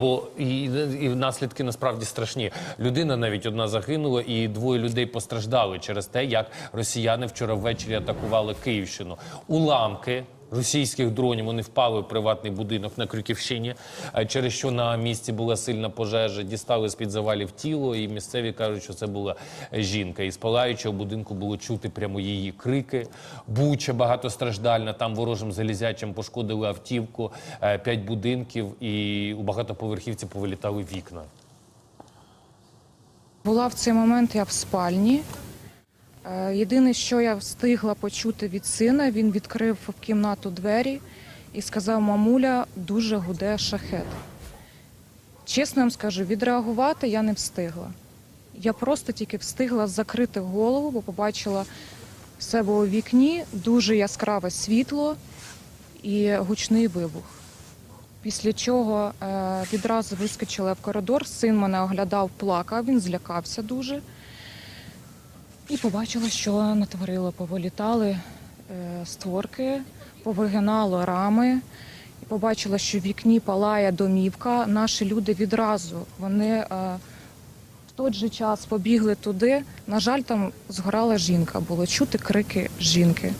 Бо і, і наслідки насправді страшні. Людина навіть одна загинула, і двоє людей постраждали через те, як росіяни вчора ввечері атакували Київщину. Уламки російських дронів вони впали в приватний будинок на Крюківщині, через що на місці була сильна пожежа. Дістали з під завалів тіло, і місцеві кажуть, що це була жінка. І палаючого будинку було чути прямо її крики. Буча багатостраждальна. Там ворожим залізячим пошкодили автівку, е, п'ять будинків, і у багатоповерхівці повилітали вікна. Була в цей момент я в спальні. Е, Єдине, що я встигла почути від сина, він відкрив в кімнату двері і сказав: мамуля, дуже гуде шахет. Чесно вам скажу, відреагувати я не встигла. Я просто тільки встигла закрити голову, бо побачила себе у вікні дуже яскраве світло і гучний вибух. Після чого е, відразу вискочила в коридор. Син мене оглядав, плакав, він злякався дуже. І побачила, що натворила, Повилітали е, створки, повигинало рами. І побачила, що в вікні палає домівка. Наші люди відразу вони е, в той же час побігли туди. На жаль, там згорала жінка, було чути крики жінки.